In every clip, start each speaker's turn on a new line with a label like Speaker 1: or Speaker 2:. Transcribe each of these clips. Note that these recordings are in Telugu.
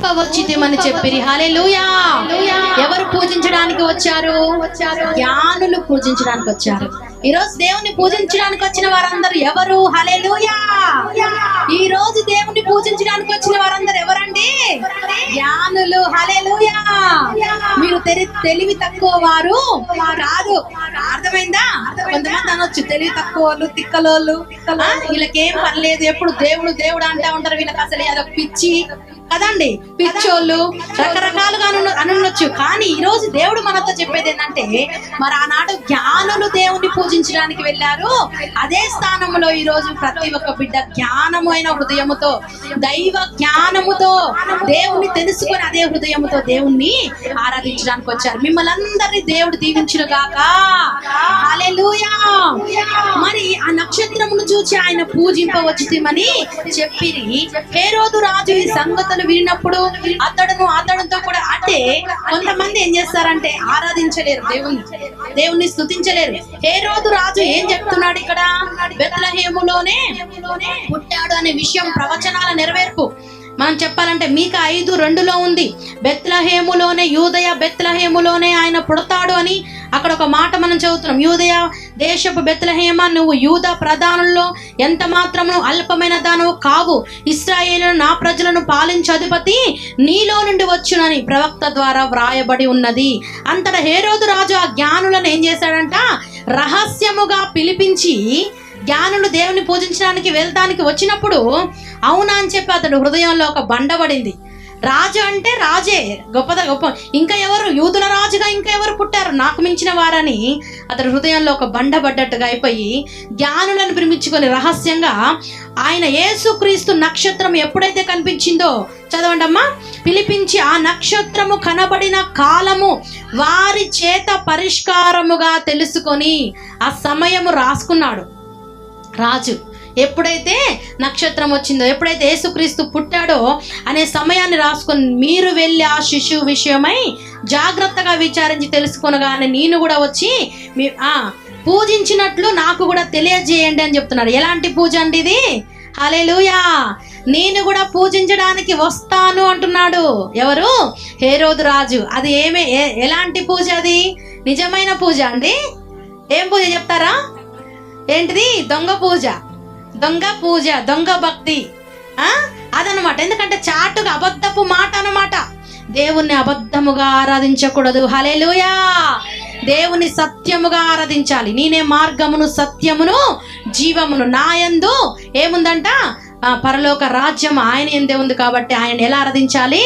Speaker 1: పూజింపవచ్చితమని చెప్పిరి. హల్లెలూయా. ఎవరు పూజించడానికి వచ్చారు? జ్ఞానులు పూజించడానికి వచ్చారు. ఈ రోజు దేవుని పూజించడానికి వచ్చిన వారందరూ ఎవరు? హల్లెలూయా. ఈ రోజు దేవుని పూజించడానికి వచ్చిన వారందరూ ఎవరండి? జ్ఞానులు. హల్లెలూయా. మీరు తెలి- తెలివి తక్కువ వారు కాదు. అర్థమైందా? కొంతమంది అనొచ్చు తెలివి తక్కువ వాళ్ళు తిక్కలోళ్ళు. వీళ్ళకేం పర్లేదు ఎప్పుడు దేవుడు దేవుడు అంటా ఉంటారు. వీళ్ళకి అసలు అదొక పిచ్చి కదండి? పిచ్చోళ్ళు. రకరకాలుగా అను అనొచ్చు కానీ ఈ రోజు దేవుడు మనతో చెప్పేది ఏంటంటే మరి ఆనాడు జ్ఞానులు దేవుని పూజించడానికి వెళ్ళారు. అదే స్థానంలో ఈ రోజు ప్రతి ఒక్క బిడ్డ జ్ఞానమైన హృదయముతో దైవ జ్ఞానముతో దేవుని తెలుసుకొని అదే హృదయముతో దేవుణ్ణి ఆరాధించడానికి వచ్చారు. మిమ్మల్ని అందరినీ దేవుడు దీవించిన గాక మరి ఆ నక్షత్రమును చూచి ఆయన పూజింపవచ్చుమని చెప్పిరి. హేరోదు రాజు ఈ సంగతులు వినినప్పుడు అతడును అతడుతో కూడా అంటే కొంతమంది ఏం చేస్తారంటే ఆరాధించలేరు దేవుని దేవుణ్ణి స్థుతించలేరు ఏ హేరోదు రాజు ఏం చెప్తున్నాడు ఇక్కడ? బెత్లహేములోనే పుట్టాడు అనే విషయం ప్రవచనాల నెరవేర్పు. మనం చెప్పాలంటే మీకు ఐదు రెండులో ఉంది. బెత్లహేములోనే యూదయ బెత్లహేములోనే ఆయన పుడతాడు అని అక్కడ ఒక మాట మనం చదువుతున్నాం. యూదయ దేశపు బెత్తలహేమ నువ్వు యూద ప్రధానుల్లో ఎంత మాత్రము అల్పమైన దానవు కావు. ఇస్రాయేలు నా ప్రజలను పాలించే అధిపతి నీలో నుండి వచ్చునని ప్రవక్త ద్వారా వ్రాయబడి ఉన్నది. అంతట హేరోదు రాజు ఆ జ్ఞానులను ఏం చేశాడంట? రహస్యముగా పిలిపించి జ్ఞానులు దేవుని పూజించడానికి వెళ్తానికి వచ్చినప్పుడు అవునా అని చెప్పి అతడు హృదయంలో ఒక బండ పడింది. రాజు అంటే రాజే. గొప్పద గొప్ప ఇంకా ఎవరు? యూదుల రాజుగా ఇంకా ఎవరు పుట్టారు? నాకు మించిన వారని అతడు హృదయంలో ఒక బండ పడ్డట్టుగా అయిపోయి జ్ఞానులను ప్రేమించుకొని రహస్యంగా ఆయన యేసుక్రీస్తు నక్షత్రం ఎప్పుడైతే కనిపించిందో చదవండి అమ్మా పిలిపించి ఆ నక్షత్రము కనబడిన కాలము వారి చేత పరిష్కారముగా తెలుసుకొని ఆ సమయము రాసుకున్నాడు. రాజు ఎప్పుడైతే నక్షత్రం వచ్చిందో ఎప్పుడైతే యేసుక్రీస్తు పుట్టాడో అనే సమయాన్ని రాసుకొని మీరు వెళ్ళి ఆ శిశువు విషయమై జాగ్రత్తగా విచారించి తెలుసుకొనగానే నేను కూడా వచ్చి మీ పూజించినట్లు నాకు కూడా తెలియజేయండి అని చెప్తున్నాడు ఎలాంటి పూజ అండి ఇది? హల్లెలూయా! నేను కూడా పూజించడానికి వస్తాను అంటున్నాడు. ఎవరు? హేరోదు రాజు. అది ఏమే ఎలాంటి పూజ అది? నిజమైన పూజ అండి? ఏం పూజ చెప్తారా? ఏంటిది? దొంగ పూజ. దొంగ పూజ దొంగ భక్తి. అదనమాట ఎందుకంటే చాటుగా అబద్ధపు మాట అనమాట దేవుణ్ణి అబద్ధముగా ఆరాధించకూడదు. హలేలుయా దేవుని సత్యముగా ఆరాధించాలి. నేనే మార్గమును సత్యమును జీవమును నాయందు ఏముందంట? పరలోక రాజ్యం ఆయన ఎందే ఉంది కాబట్టి ఆయన ఎలా ఆరాధించాలి?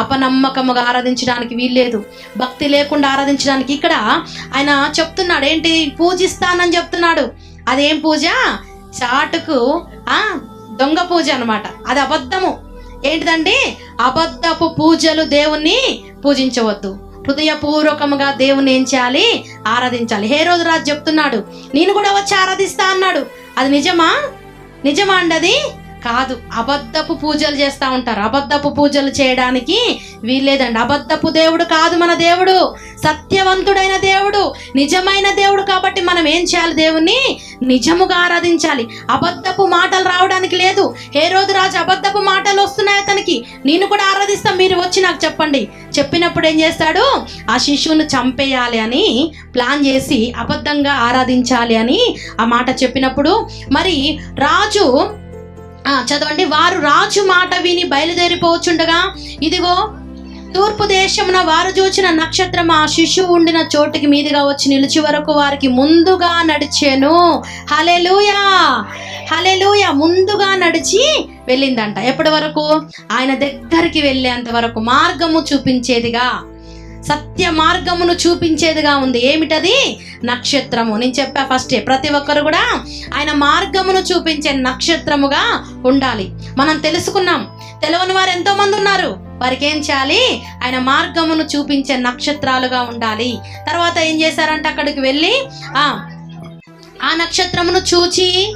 Speaker 1: అపనమ్మకముగా ఆరాధించడానికి వీల్లేదు. భక్తి లేకుండా ఆరాధించడానికి ఇక్కడ ఆయన చెప్తున్నాడు. ఏంటి? పూజిస్తానని చెప్తున్నాడు. అదేం పూజ? చాటుకు ఆ దొంగ పూజ అన్నమాట. అది అబద్ధము. ఏంటిదండి అబద్ధపు పూజలు దేవుణ్ణి పూజించవద్దు. హృదయపూర్వకముగా దేవుని ఏం చేయాలి? ఆరాధించాలి. హే రోజు రాజు చెప్తున్నాడు నేను కూడా వచ్చి ఆరాధిస్తా అన్నాడు. అది నిజమా? నిజమా అండి అది? కాదు అబద్ధపు పూజలు చేస్తూ ఉంటారు. అబద్ధపు పూజలు చేయడానికి వీల్లేదండి. అబద్ధపు దేవుడు కాదు మన దేవుడు. సత్యవంతుడైన దేవుడు నిజమైన దేవుడు కాబట్టి మనం ఏం చేయాలి దేవుణ్ణి? నిజముగా ఆరాధించాలి. అబద్ధపు మాటలు రావడానికి లేదు. ఏ రోజు రాజు అబద్ధపు మాటలు వస్తున్నాయి అతనికి. నేను కూడా ఆరాధిస్తాను మీరు వచ్చి నాకు చెప్పండి. చెప్పినప్పుడు ఏం చేస్తాడు? ఆ శిశువును చంపేయాలి అని ప్లాన్ చేసి అబద్ధంగా ఆరాధించాలి అని ఆ మాట చెప్పినప్పుడు మరి రాజు చదవండి. వారు రాజు మాట విని బయలుదేరిపోవచ్చుండగా ఇదిగో తూర్పు దేశమున వారు చూచిన నక్షత్రం ఆ శిశువు ఉండిన చోటుకి మీదుగా వచ్చి నిలిచి వరకు వారికి ముందుగా నడిచాను. హలెలుయా హలెలుయా ముందుగా నడిచి వెళ్ళిందంట. ఎప్పటి వరకు? ఆయన దగ్గరికి వెళ్ళేంత వరకు మార్గము చూపించేదిగా. సత్య మార్గమును చూపించేదిగా ఉంది. ఏమిటది? నక్షత్రము. నేను చెప్పా ఫస్టే ప్రతి ఒక్కరు కూడా ఆయన మార్గమును చూపించే నక్షత్రముగా ఉండాలి. మనం తెలుసుకున్నాం. తెలవని వారు ఎంతో మంది ఉన్నారు. వారికి ఏం చేయాలి? ఆయన మార్గమును చూపించే నక్షత్రాలుగా ఉండాలి. తర్వాత ఏం చేశారంటే అక్కడికి వెళ్ళి? ఆ ఆ నక్షత్రమును చూచి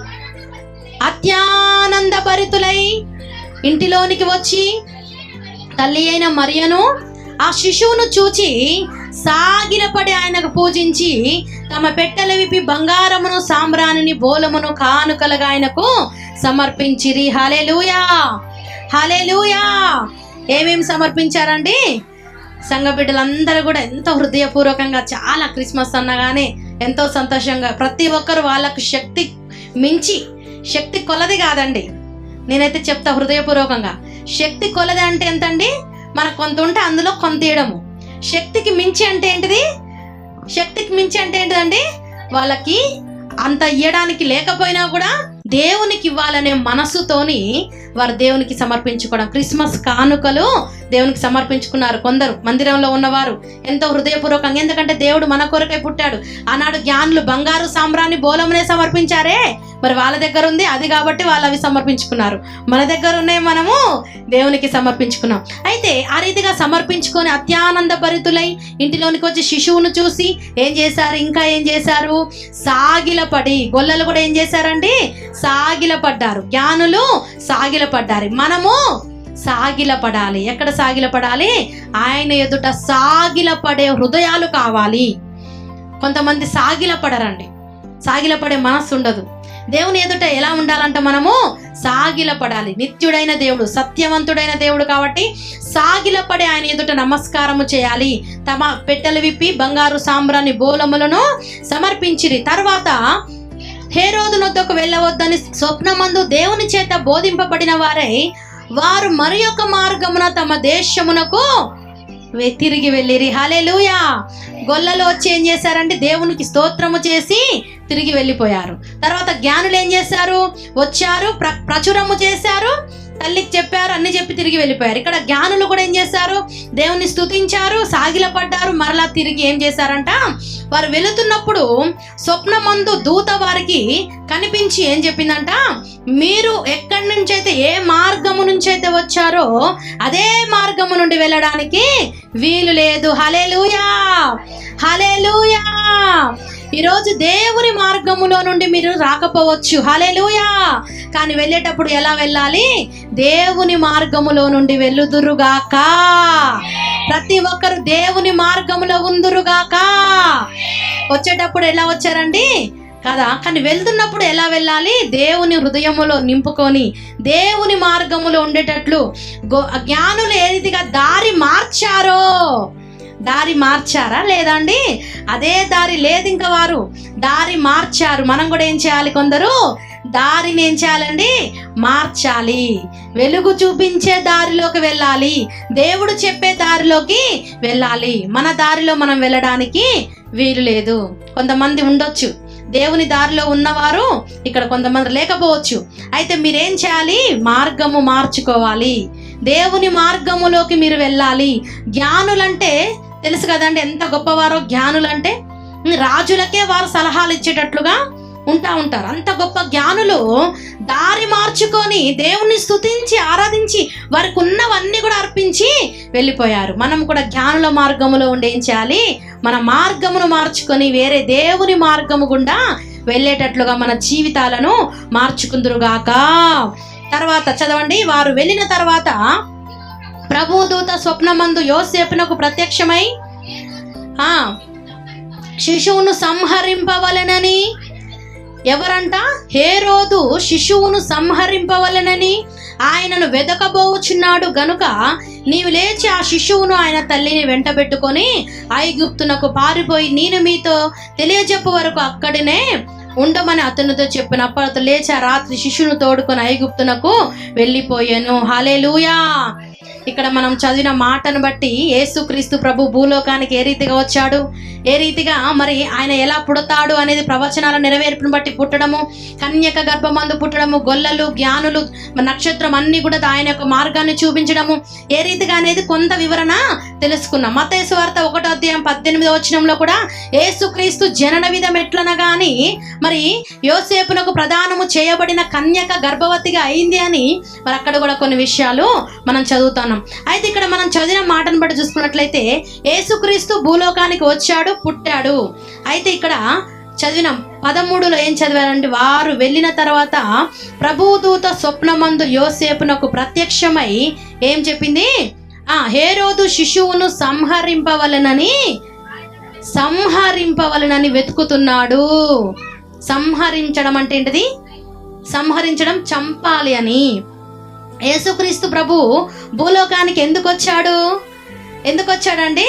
Speaker 1: అత్యానంద భరితులై ఇంటిలోనికి వచ్చి తల్లి అయిన మరియను ఆ శిశువును చూచి సాగిలపడి ఆయనకు పూజించి తమ పెట్టెల విప్పి బంగారమును సాంబ్రాణిని బోలమును కానుకలుగా ఆయనకు సమర్పించిరి. హలెలూయా హలెలూయా ఏమేమి సమర్పించారండి? సంఘ బిడ్డలందరూ కూడా ఎంతో హృదయపూర్వకంగా చాలా క్రిస్మస్ అన్నగానే ఎంతో సంతోషంగా ప్రతి ఒక్కరు వాళ్ళకు శక్తి మించి శక్తి కొలది కాదండి. నేనైతే చెప్తా హృదయపూర్వకంగా. శక్తి కొలది అంటే ఎంతండి? మనకు కొంత ఉంటే అందులో కొంత ఇవ్వడము శక్తికి మించి అంటే ఏంటిది? శక్తికి మించి అంటే ఏంటిదండి? వాళ్ళకి అంత ఇవ్వడానికి లేకపోయినా కూడా దేవునికి ఇవ్వాలనే మనసుతోని వారు దేవునికి సమర్పించుకోవడం. క్రిస్మస్ కానుకలు దేవునికి సమర్పించుకున్నారు కొందరు. మందిరంలో ఉన్నవారు ఎంతో హృదయపూర్వకంగా. ఎందుకంటే దేవుడు మన కొరకై పుట్టాడు. ఆనాడు జ్ఞానులు బంగారు సాంబ్రాన్ని బోలమునే సమర్పించారే. మరి వాళ్ళ దగ్గర ఉంది అది కాబట్టి వాళ్ళు అవి సమర్పించుకున్నారు. మన దగ్గర ఉన్నాయి మనము దేవునికి సమర్పించుకున్నాం. అయితే ఆ రీతిగా సమర్పించుకొని అత్యానంద భరితులై ఇంటిలోనికి వచ్చి శిశువును చూసి ఏం చేశారు? ఇంకా ఏం చేశారు? సాగిలపడి గొల్లలు కూడా ఏం చేశారండి? సాగిలపడ్డారు. జ్ఞానులు సాగిలపడ్డారు. మనము సాగిలపడాలి. ఎక్కడ సాగిలపడాలి? ఆయన ఎదుట సాగిలపడే హృదయాలు కావాలి. కొంతమంది సాగిలపడరండి. సాగిలపడే మనస్సు ఉండదు దేవుని ఎదుట ఎలా ఉండాలంట మనము సాగిలపడాలి. నిత్యుడైన దేవుడు సత్యవంతుడైన దేవుడు కాబట్టి సాగిలపడే ఆయన ఎదుట నమస్కారము చేయాలి. తమ పెట్టెలు విప్పి బంగారు సాంబ్రాన్ని బోలములను సమర్పించిరి. తర్వాత హేరోదు నొద్దకు వెళ్ళవద్దని స్వప్నమందు దేవుని చేత బోధింపబడిన వారై వారు మరి యొక్క మార్గమున తమ దేశమునకు తిరిగి వెళ్ళిరి. హల్లెలూయా. గొల్లలో వచ్చి ఏం చేశారంటే దేవునికి స్తోత్రము చేసి తిరిగి వెళ్ళిపోయారు. తర్వాత జ్ఞానులు ఏం చేశారు? వచ్చారు ప్ర ప్రచురము చేశారు. తల్లికి చెప్పారు అన్ని చెప్పి తిరిగి వెళ్ళిపోయారు. ఇక్కడ జ్ఞానులు కూడా ఏం చేశారు? దేవుని స్తుతించారు సాగిలపడ్డారు మరలా తిరిగి ఏం చేశారంట? వారు వెళుతున్నప్పుడు స్వప్నమందు దూత వారికి కనిపించి ఏం చెప్పిందంట? మీరు ఎక్కడి నుంచి అయితే ఏ మార్గము నుంచి అయితే వచ్చారో అదే మార్గము నుండి వెళ్ళడానికి వీలు లేదు. హలేలుయా హలేలుయా ఈరోజు దేవుని మార్గములో నుండి మీరు రాకపోవచ్చు. హలెలుయా కానీ వెళ్ళేటప్పుడు ఎలా వెళ్ళాలి? దేవుని మార్గములో నుండి వెళ్ళుదురుగాక. ప్రతి ఒక్కరు దేవుని మార్గములో ఉందురుగాక. వచ్చేటప్పుడు ఎలా వచ్చారండి? కదా? కానీ వెళ్తున్నప్పుడు ఎలా వెళ్ళాలి? దేవుని హృదయములో నింపుకొని దేవుని మార్గములో ఉండేటట్లు గో- జ్ఞానులు ఏ రీతిగా దారి మార్చారో? దారి మార్చారా లేదండి? అదే దారి లేదు ఇంకా వారు. దారి మార్చారు. మనం కూడా ఏం చేయాలి కొందరు? దారిని ఏం చేయాలండి. మార్చాలి. వెలుగు చూపించే దారిలోకి వెళ్ళాలి. దేవుడు చెప్పే దారిలోకి వెళ్ళాలి. మన దారిలో మనం వెళ్ళడానికి వీలు లేదు. కొంతమంది ఉండొచ్చు. దేవుని దారిలో ఉన్నవారు ఇక్కడ కొంతమంది లేకపోవచ్చు. అయితే మీరేం చేయాలి? మార్గము మార్చుకోవాలి. దేవుని మార్గములోకి మీరు వెళ్ళాలి. జ్ఞానులంటే తెలుసు కదండి ఎంత గొప్పవారో జ్ఞానులంటే రాజులకే వారు సలహాలు ఇచ్చేటట్లుగా ఉంటా ఉంటారు. అంత గొప్ప జ్ఞానులు దారి మార్చుకొని దేవుణ్ణి స్తుతించి ఆరాధించి వారికి ఉన్నవన్నీ కూడా అర్పించి వెళ్ళిపోయారు. మనం కూడా జ్ఞానుల మార్గములో ఉండి ఏం చేయాలి? మన మార్గమును మార్చుకొని వేరే దేవుని మార్గము గుండా వెళ్ళేటట్లుగా మన జీవితాలను మార్చుకుందురుగాక. తర్వాత చదవండి వారు వెళ్ళిన తర్వాత ప్రభుదూత స్వప్నమందు యోసేపునకు ప్రత్యక్షమై ఆ శిశువును సంహరింపవలెనని ఎవరంట? హే రోజు శిశువును సంహరింపవలెనని ఆయనను వెదకబోచున్నాడు. గనుక నీవు లేచి ఆ శిశువును ఆయన తల్లిని వెంటబెట్టుకొని ఐగుప్తునకు పారిపోయి నేను మీతో తెలియజెప్పు వరకు అక్కడనే ఉండమని అతనితో చెప్పినప్పుడు అతను లేచి ఆ రాత్రి శిశువును తోడుకొని ఐగుప్తునకు వెళ్ళిపోయాను. హల్లెలూయా! ఇక్కడ మనం చదివిన మాటను బట్టి యేసుక్రీస్తు ప్రభు భూలోకానికి ఏ రీతిగా వచ్చాడు? ఏ రీతిగా మరి ఆయన ఎలా పుడతాడు అనేది ప్రవచనాల నెరవేర్పును బట్టి పుట్టడము కన్యక గర్భమందు పుట్టడము గొల్లలు జ్ఞానులు నక్షత్రం అన్ని కూడా ఆయన యొక్క మార్గాన్ని చూపించడము ఏ రీతిగా అనేది కొంత వివరణ తెలుసుకున్నాం. మతేసు వార్త ఒకటో అధ్యాయం పద్దెనిమిదో వచనంలో కూడా యేసుక్రీస్తు జనన విధం ఎట్లనగాని మరి యోసేపునకు ప్రదానము చేయబడిన కన్యక గర్భవతిగా అయింది అని మరి అక్కడ కూడా కొన్ని విషయాలు మనం చదువుతున్నాం అయితే ఇక్కడ మనం చదివిన మాటను బట్టి చూసుకున్నట్లయితే యేసుక్రీస్తు భూలోకానికి వచ్చాడు పుట్టాడు. అయితే ఇక్కడ చదివిన పదమూడులో ఏం చదివారంటే వారు వెళ్ళిన తర్వాత ప్రభుదూత స్వప్నమందు యోసేపునకు ప్రత్యక్షమై ఏం చెప్పింది? ఆ హేరోదు శిశువును సంహరింపవలనని సంహరింపవలనని వెతుకుతున్నాడు. సంహరించడం అంటే ఏంటిది? సంహరించడం చంపాలి అని. యేసుక్రీస్తు ప్రభు భూలోకానికి ఎందుకు వచ్చాడు ఎందుకు వచ్చాడండి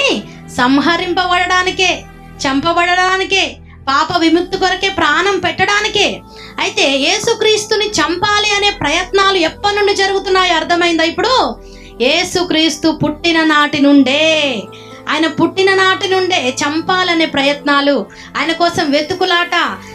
Speaker 1: సంహరింపబడడానికే చంపబడడానికే పాప విముక్తి కొరకే ప్రాణం పెట్టడానికే. అయితే యేసుక్రీస్తుని చంపాలి అనే ప్రయత్నాలు ఎప్పటి నుండి జరుగుతున్నాయో అర్థమైందా ఇప్పుడు? యేసుక్రీస్తు పుట్టిన నాటి నుండే. ఆయన పుట్టిన నాటి నుండే చంపాలనే ప్రయత్నాలు ఆయన కోసం వెతుకులాట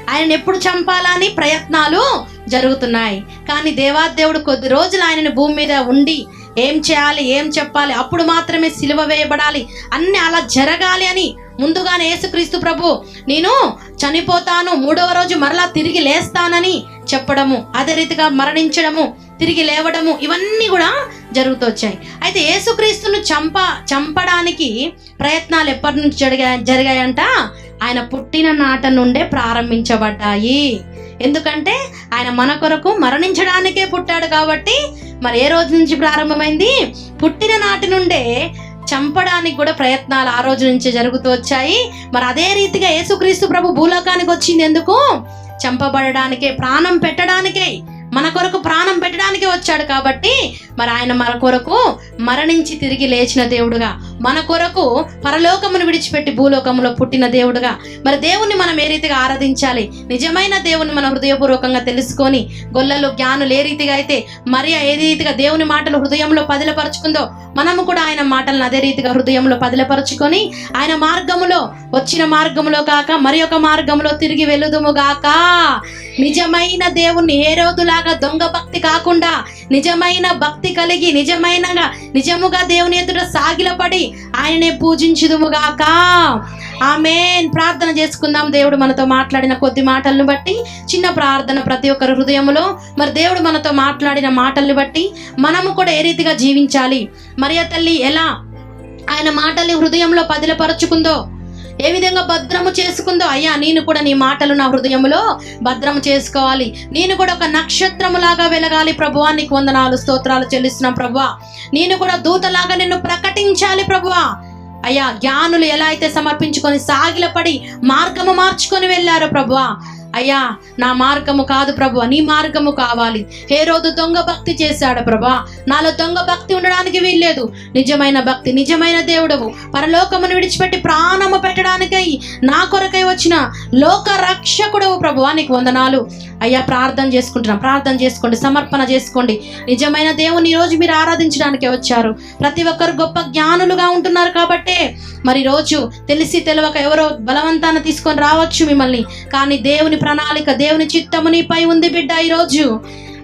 Speaker 1: ఆయన ఎప్పుడు చంపాలని ప్రయత్నాలు జరుగుతున్నాయి. కానీ దేవాదేవుడు కొద్ది రోజులు ఆయనని భూమి మీద ఉండి ఏం చేయాలి ఏం చెప్పాలి అప్పుడు మాత్రమే సిలువ వేయబడాలి అన్ని అలా జరగాలి అని ముందుగానే యేసుక్రీస్తు ప్రభు నేను చనిపోతాను మూడవ రోజు మరలా తిరిగి లేస్తానని చెప్పడము అదే రీతిగా మరణించడము తిరిగి లేవడము ఇవన్నీ కూడా జరుగుతూ వచ్చాయి. అయితే యేసుక్రీస్తును చంప చంపడానికి ప్రయత్నాలు ఎప్పటి నుంచి జరిగా జరిగాయంట? ఆయన పుట్టిన నాట నుండే ప్రారంభించబడ్డాయి. ఎందుకంటే ఆయన మన కొరకు మరణించడానికే పుట్టాడు కాబట్టి మరి ఏ రోజు నుంచి ప్రారంభమైంది? పుట్టిన నాటి నుండే చంపడానికి కూడా ప్రయత్నాలు ఆ రోజు నుంచి జరుగుతూ వచ్చాయి. మరి అదే రీతిగా యేసుక్రీస్తు ప్రభు భూలోకానికి వచ్చింది ఎందుకు? చంపబడడానికే ప్రాణం పెట్టడానికే మన కొరకు ప్రాణం పెట్టడానికే వచ్చాడు కాబట్టి మరి ఆయన మన కొరకు మరణించి తిరిగి లేచిన దేవుడుగా మన కొరకు పరలోకమును విడిచిపెట్టి భూలోకములో పుట్టిన దేవుడుగా. మరి దేవుణ్ణి మనం ఏ రీతిగా ఆరాధించాలి? నిజమైన దేవుణ్ణి మనం హృదయపూర్వకంగా తెలుసుకొని గొల్లలు జ్ఞానులు ఏ రీతిగా అయితే మరియా ఏ రీతిగా దేవుని మాటలు హృదయంలో పదిలపరుచుకుందో మనము కూడా ఆయన మాటలను అదే రీతిగా హృదయంలో పదిలపరుచుకొని ఆయన మార్గములో వచ్చిన మార్గములో కాక మరి ఒక మార్గములో తిరిగి వెలుదుము గాక. నిజమైన దేవుణ్ణి ఏ రోజులాగా దొంగ భక్తి కాకుండా నిజమైన భక్తి కలిగి నిజమైనగా నిజముగా దేవుని ఎదుట సాగిలపడి ఆయనే పూజించుదుముగాక. ఆమెన్. ప్రార్థన చేసుకుందాం. దేవుడు మనతో మాట్లాడిన కొద్ది మాటలను బట్టి చిన్న ప్రార్థన ప్రతి ఒక్కరి హృదయంలో మరి దేవుడు మనతో మాట్లాడిన మాటలను బట్టి మనము కూడా ఏ రీతిగా జీవించాలి? మరియ తల్లి ఎలా ఆయన మాటల్ని హృదయంలో పదిలపరచుకుందో? ఏ విధంగా భద్రము చేసుకుందో అయ్యా నేను కూడా నీ మాటలు నా హృదయంలో భద్రము చేసుకోవాలి. నేను కూడా ఒక నక్షత్రములాగా వెలగాలి ప్రభువా నీకు వందనాలు స్తోత్రాలు చెల్లిస్తున్నాం ప్రభువా. నేను కూడా దూతలాగా నిన్ను ప్రకటించాలి ప్రభువా. అయ్యా జ్ఞానులు ఎలా అయితే సమర్పించుకొని సాగిలపడి మార్గము మార్చుకొని వెళ్ళారో ప్రభువా అయ్యా నా మార్గము కాదు ప్రభు నీ మార్గము కావాలి. ఏ రోజు దొంగ భక్తి చేశాడు ప్రభా. నాలో దొంగ భక్తి ఉండడానికి వీల్లేదు. నిజమైన భక్తి నిజమైన దేవుడవు. పరలోకమును విడిచిపెట్టి ప్రాణము పెట్టడానికై నా కొరకై వచ్చిన లోక రక్షకుడవు ప్రభువా నీకు వందనాలు. అయ్యా ప్రార్థన చేసుకుంటున్నాం. ప్రార్థన చేసుకోండి సమర్పణ చేసుకోండి. నిజమైన దేవుని ఈరోజు రోజు మీరు ఆరాధించడానికే వచ్చారు. ప్రతి ఒక్కరు గొప్ప జ్ఞానులుగా ఉంటున్నారు కాబట్టే మరి రోజు తెలిసి తెలియక ఎవరో బలవంతాన్ని తీసుకొని రావచ్చు మిమ్మల్ని. కానీ దేవుని ప్రణాళిక దేవుని చిత్తము నీపై ఉంది బిడ్డ ఈరోజు.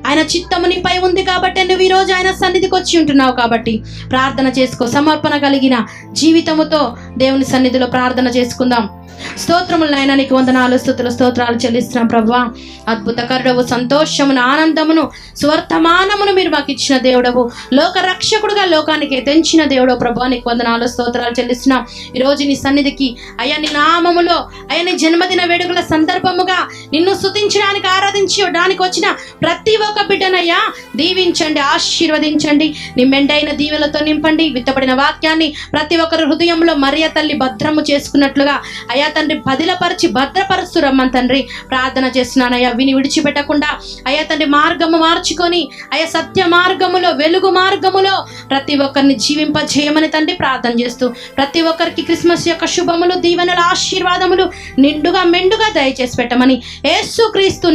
Speaker 1: ఆయన చిత్తము నీపై ఉంది కాబట్టి నువ్వు ఈరోజు ఆయన సన్నిధికి వచ్చి ఉంటున్నావు కాబట్టి ప్రార్థన చేసుకో సమర్పణ కలిగిన జీవితముతో దేవుని సన్నిధిలో ప్రార్థన చేసుకుందాం. స్తోత్రములు నాయన నీకు వందనాలు స్థుతులు స్తోత్రాలు చెల్లిస్తున్నాం ప్రభా. అద్భుత కరుడవు సంతోషమును ఆనందమును స్వర్తమానమును మీరు మాకు ఇచ్చిన దేవుడవు. లోక రక్షకుడుగా లోకానికి తెంచిన దేవుడు ప్రభా. నీకు వందనాలు స్తోత్రాలు చెల్లిస్తున్నాం. ఈ రోజు నీ సన్నిధికి అయ్యా నీ నామములో అయ్యా నీ జన్మదిన వేడుకల సందర్భముగా నిన్ను స్తుతించడానికి దీవించడానికి వచ్చిన ప్రతి ఒక్క బిడ్డనయ్యా దీవించండి ఆశీర్వదించండి. నీ మెండైన దీవెలతో నింపండి. విత్తబడిన వాక్యాన్ని ప్రతి ఒక్కరి హృదయంలో మరియ తల్లి భద్రము చేసుకున్నట్లుగా అయ్యా తండ్రి బదిలపరిచి భద్రపరుస్తూ రమ్మని తండ్రి ప్రార్థన చేస్తున్నానయ్యా. విని విడిచిపెట్టకుండా అయ్యా తండ్రి మార్గము మార్చుకొని అయ్యా సత్య మార్గములో వెలుగు మార్గములో ప్రతి ఒక్కరిని జీవింపజేయమని తండ్రి ప్రార్థన చేస్తూ ప్రతి ఒక్కరికి క్రిస్మస్ యొక్క శుభములు దీవెనల ఆశీర్వాదములు నిండుగా మెండుగా దయచేసి పెట్టమని యేసు క్రీస్తు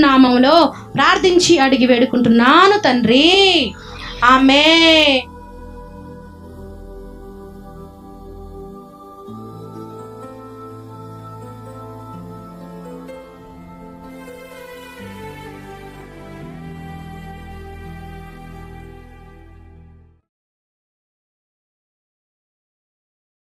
Speaker 1: నామములో ప్రార్థించి అడిగి వేడుకుంటున్నాను తండ్రి. ఆమె